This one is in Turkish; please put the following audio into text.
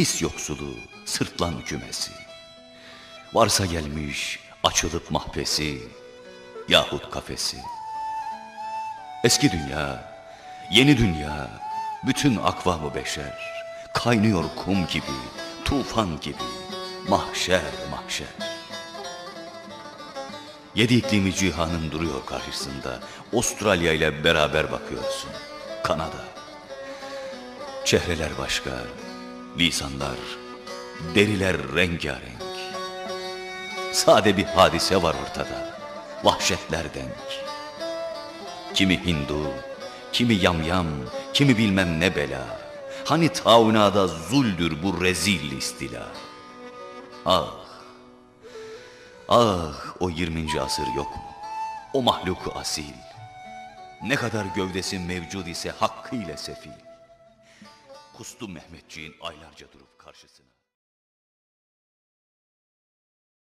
his yoksulu, sırtlan kümesi. Varsa gelmiş açılıp mahpesi yahut kafesi. Eski dünya, yeni dünya, bütün akvamı beşer. Kaynıyor kum gibi, tufan gibi, mahşer mahşer. Yedi iklimi cihanın duruyor karşısında. Avustralya ile beraber bakıyorsun. Kanada. Çehreler başka, lisanlar, deriler rengarenk. Sade bir hadise var ortada. Vahşetler denk. Kimi Hindu, kimi yamyam, kimi bilmem ne bela. Hani taunada zuldür bu rezil istila. Ah, ah o 20. asır yok mu? O mahluku asil. Ne kadar gövdesi mevcud ise hakkıyla sefil. Kustu Mehmetçiğin aylarca durup karşısına.